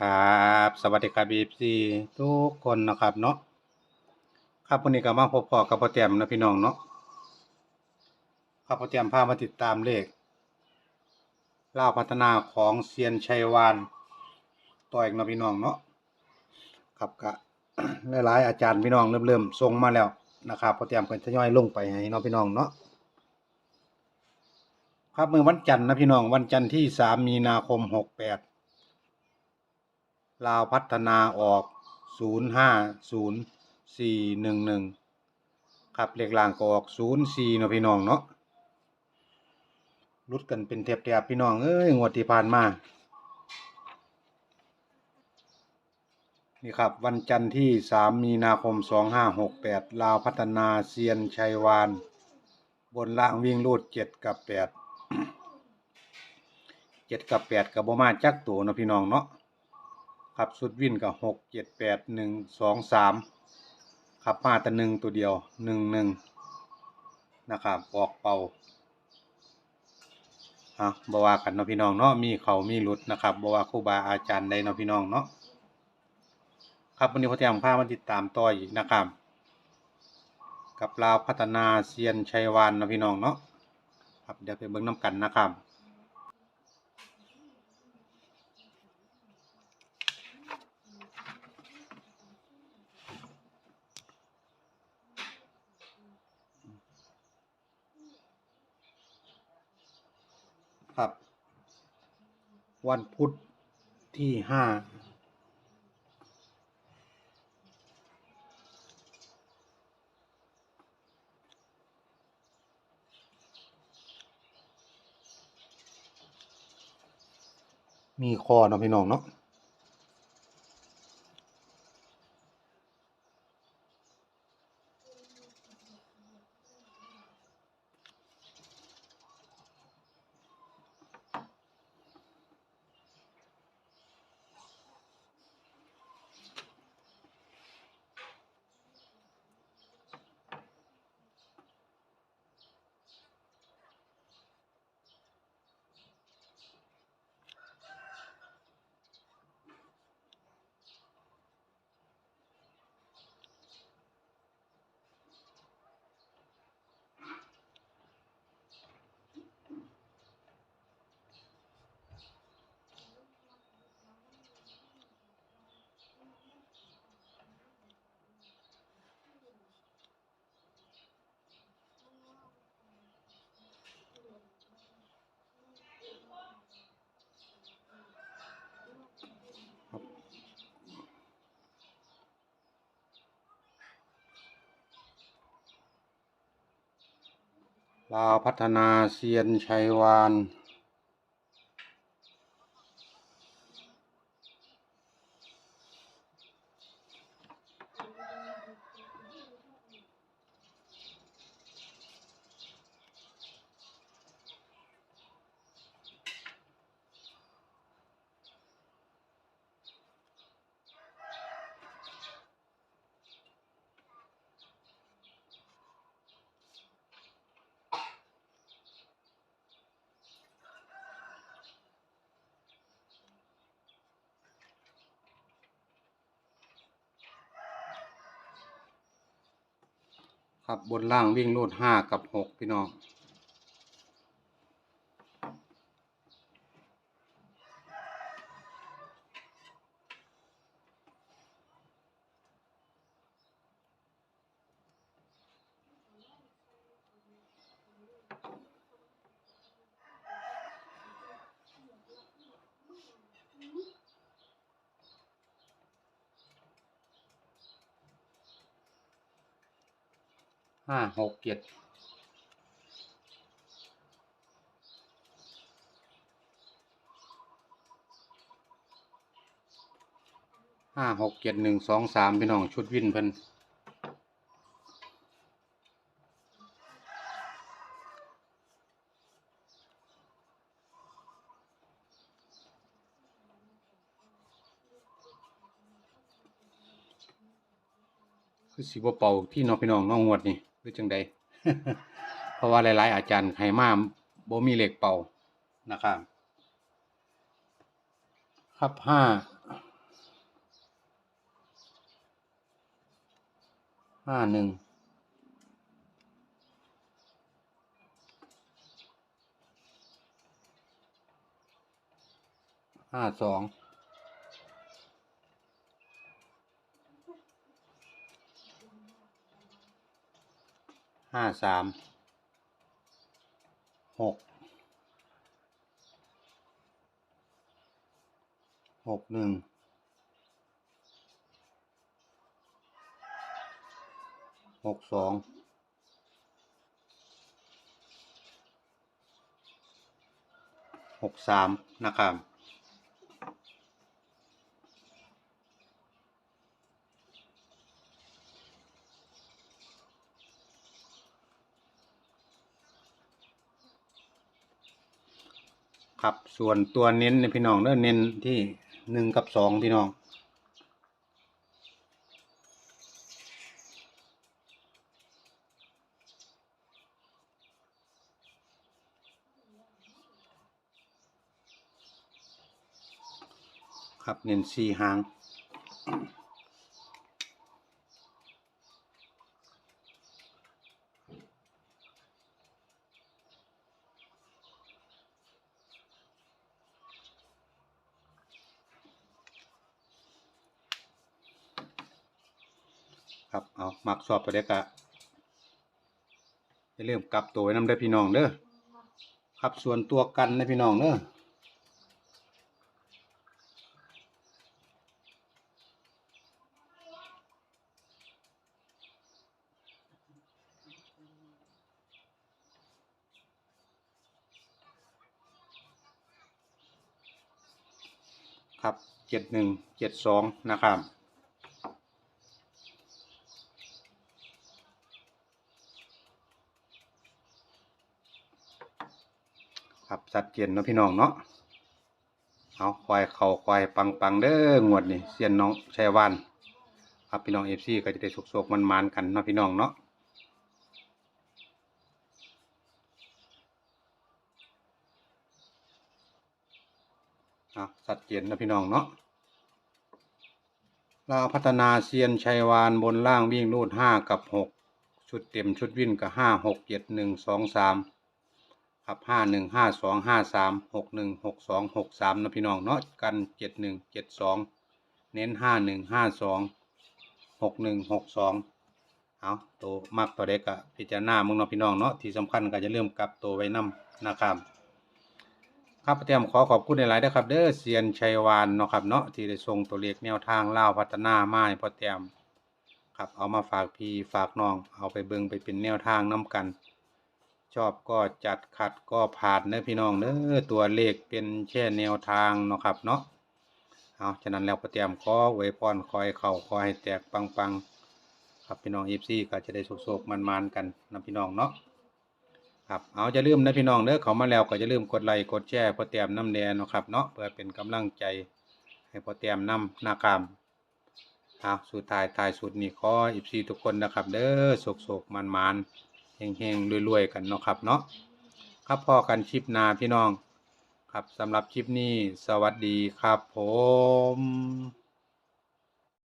ครับสวัสดีครับบีซีทุกคนนะครับเนาะครับวันนี้ก็มาพบพอกับพ่อเตียมนะพี่น้องเนาะครับพ่อเตียมพามาติดตามเลขเล่าพัฒนาของเซียนชัยวานต่ออีกนะพี่น้องเนาะครับก็หลายๆอาจารย์พี่น้องเริ่มเริ่มส่งมาแล้วนะครับพ่อเตียมเพิ่นทยอยลงไปให้เนาะพี่น้องเนาะครับมือวันจันทร์นะพี่น้องวันจันทร์ที่สามมีนาคมหกแปด ลาวพัฒนาออก 0 5 0 4 1 1 ครับเลขล่างก็ออก 0 4เนาะพี่น้องเนาะรุดกันเป็นเทียบเทียบพี่น้อง เอ้ยงวดที่ผ่านมา นี่ครับ วันจันทร์ที่ 3 มีนาคม 2568 ลาวพัฒนาเซียนชัยวาน บนล่างวิ่งรูด 7 กับ 8 7 กับ 8 กับบมาจักตัวนะพี่น้องเนาะ ครับสุดวินกับหกเจ็ดแปดหนึ่งสองสามครับมาแต่หนึ่งตัวเดียวหนึ่งหนึ่งนะครับออกเป่าอะบว่ากันเนาะพี่น้องเนาะมีเขามีหลุดนะครับบว่าครูบาอาจารย์ใดเนาะพี่น้องเนาะครับวันนี้พระเตรียมพามาติดตามต่ออีกนะครับ กับลาวพัฒนาเซียนชัยวานเนาะพี่น้องเนาะครับเดี๋ยวไปเบิ่งน้ำกันนะครับ ครับ วันพุธที่ห้ามีคอเนาะพี่น้องเนาะ ลาวพัฒนาเซียนชัยวาน ครับบนล่างวิ่งรูดห้ากับหกพี่น้อง ห้าหกเจ็ดห้าหกเจ็ดหนึ่งสองสามพี่น้องชุดวินเพิ่นคือสิบเป่าที่น้องพี่น้องน้องงวดนี่ หรือจังใดเพราะว่าหลาย ๆ อาจารย์ไห้มาบ่มีเหล็กเป่านะครับ ครับห้าห้าหนึ่งห้าสอง ห้าสามหกหกหนึ่งหกสองหกสามนะครับ ครับ ส่วนตัวเน้นในพี่น้องเด้อเน้นที่หนึ่งกับสองพี่น้องครับเน้นสี่หาง ครับ เอาหมักสอบไปเด็กอะอย่าลืมกลับตัวไว้นำเด้พี่น้องเด้อครับส่วนตัวกันนะพี่น้องเด้อครับเจ็ดหนึ่งเจ็ดสองนะครับ ครับชัดเจนนะพี่น้องเนาะเอาควายเข่าควายปังปังๆเด้องวดนี่เสียนน้องชัยวานครับพี่น้องเอฟซีก็จะได้สุกๆมันมานๆกันนะพี่น้องเนาะอะชัดเจนนะพี่น้องเนาะเราพัฒนาเซียนชัยวานบนล่างวิ่งรูดห้ากับหกชุดเต็มชุดวิ่งกับห้าหกเจ็ดหนึ่งสองสาม ครับห้าหนึ่งห้าสองห้าสามหกหนึ่งหกสองหกสามนะพี่น้องเนาะกันเจ็ดหนึ่งเจ็ดสองเน้นห้าหนึ่งห้าสองหกหนึ่งหกสองเอาตัวมักตัวเด็กอะพิจารณามึงเนาะพี่น้องเนาะที่สำคัญก็จะเริ่มกลับตัวไว้นำนะครับครับเตรียมขอขอบคุณในหลายๆนะครับ เด้อเซียนชัยวานเนาะครับเนาะที่ได้ส่งตัวเลขแนวทางเล่าพัฒนามาให้พ่อเตรียมครับเอามาฝากพี่ฝากน้องเอาไปเบิงไปเป็นแนวทางน้กัน ชอบก็จัดขัดก็ผ่านเด้อพี่น้องเด้อตัวเลขเป็นแค่แนวทางเนาะครับเนาะเอาฉะนั้นแล้วพ่อเตรียมขอไว้พรคอยเข่าคอยให้แตกปังๆครับพี่น้องเอฟซีก็จะได้โศกๆมันๆกันนะพี่น้องเนาะครับเอาจะลืมนะพี่น้องเด้อเขามาแล้วก็จะลืมกดไลค์กดแชร์พอเตรียมน้ำแดงเนาะครับเนาะเพื่อเป็นกำลังใจให้พอเตรียมน้ำหน้ากามเอาสุดท้ายท้ายสุดนี่ขออีพีทุกคนนะครับเด้อโศกโศกมันมัน ๆเฮงเฮงๆรวยๆกันเนาะครับเนาะครับพอกันคลิปนาพี่น้อง ครับสำหรับคลิปนี้สวัสดีครับผม